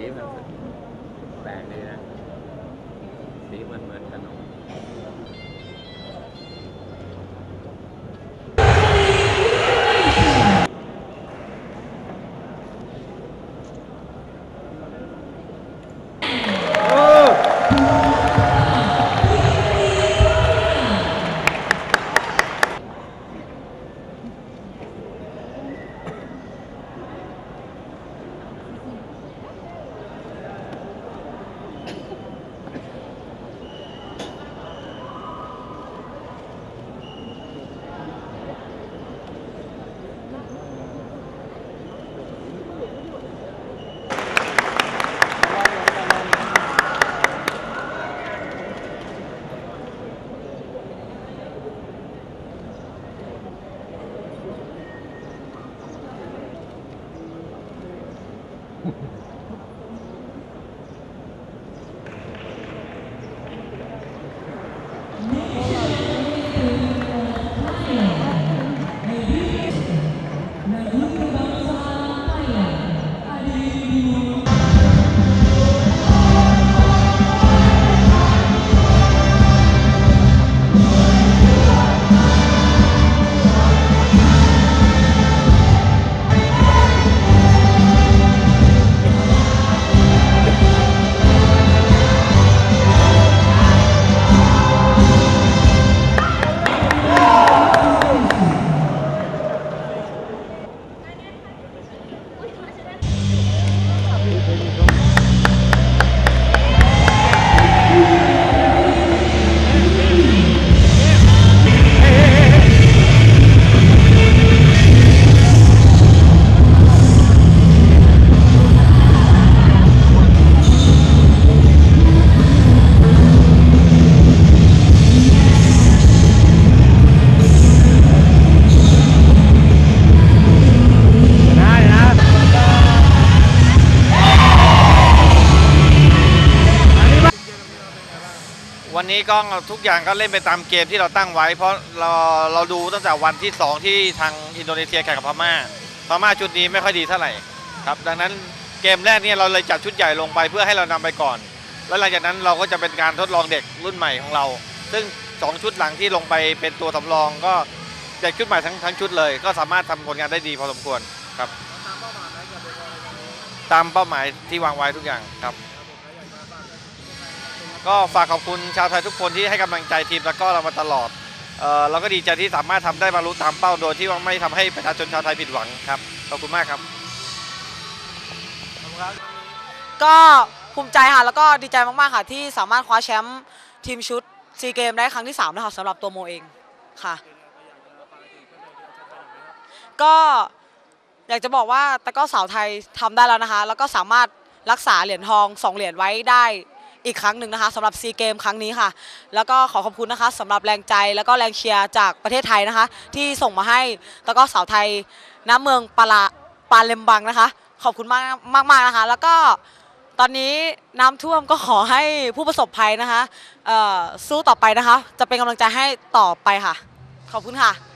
สีมันแปลกดีน นี้ก็ทุกอย่างก็เล่นไปตามเกมที่เราตั้งไว้ เพราะเราเราดูตั้งแต่วันที่ 2 ที่ทางอินโดนีเซียแข่งกับพม่าพม่าชุดนี้ไม่ค่อยดีเท่าไหร่ครับดังนั้นเกมแรกเนี่ยเราเลยจัดชุดใหญ่ลงไปเพื่อให้เรานำไปก่อน แล้วหลังจากนั้นเราก็จะเป็นการทดลองเด็กรุ่นใหม่ของเรา ซึ่ง 2 ชุดหลังที่ลงไปเป็นตัวสำรองก็เด็กชุดใหม่ทั้งทั้งชุดเลย ก็สามารถทำผลงานได้ดีพอสมควรครับ ตามเป้าหมายที่วางไว้ทุกอย่างครับ ก็ฝากขอบคุณชาวไทยทุกคนที่ให้กำลังใจทีมแล้วก็เรามาตลอดเออเราก็ดีใจที่สามารถทำได้บรรลุตามเป้าโดยที่ว่าไม่ทำให้ประชาชนชาวไทยผิดหวังครับขอบคุณมากครับก็ภูมิใจค่ะแล้วก็ดีใจมากๆค่ะ ที่สามารถคว้าแชมป์ทีมชุดซีเกมได้ครั้งที่3นะคะสำหรับตัวโมเองค่ะ ก็อยากจะบอกว่าตะก้อสาวไทยทำได้แล้วนะคะ แล้วก็สามารถรักษาเหรียญทอง2เหรียญไว้ได้ อีกครั้งหนึ่งนะคะสำหรับซีเกมครั้งนี้ค่ะ แล้วก็ขอขอบคุณนะคะสำหรับแรงใจแล้วก็แรงเชียร์จากประเทศไทยนะคะ ที่ส่งมาให้ตะกร้อสาวไทยณเมืองปาลาปาเลมบังนะคะ ขอบคุณมากมากๆนะคะ แล้วก็ตอนนี้น้ำท่วมก็ขอให้ผู้ประสบภัยนะคะสู้ต่อไปนะคะ จะเป็นกำลังใจให้ต่อไปค่ะ ขอบคุณค่ะ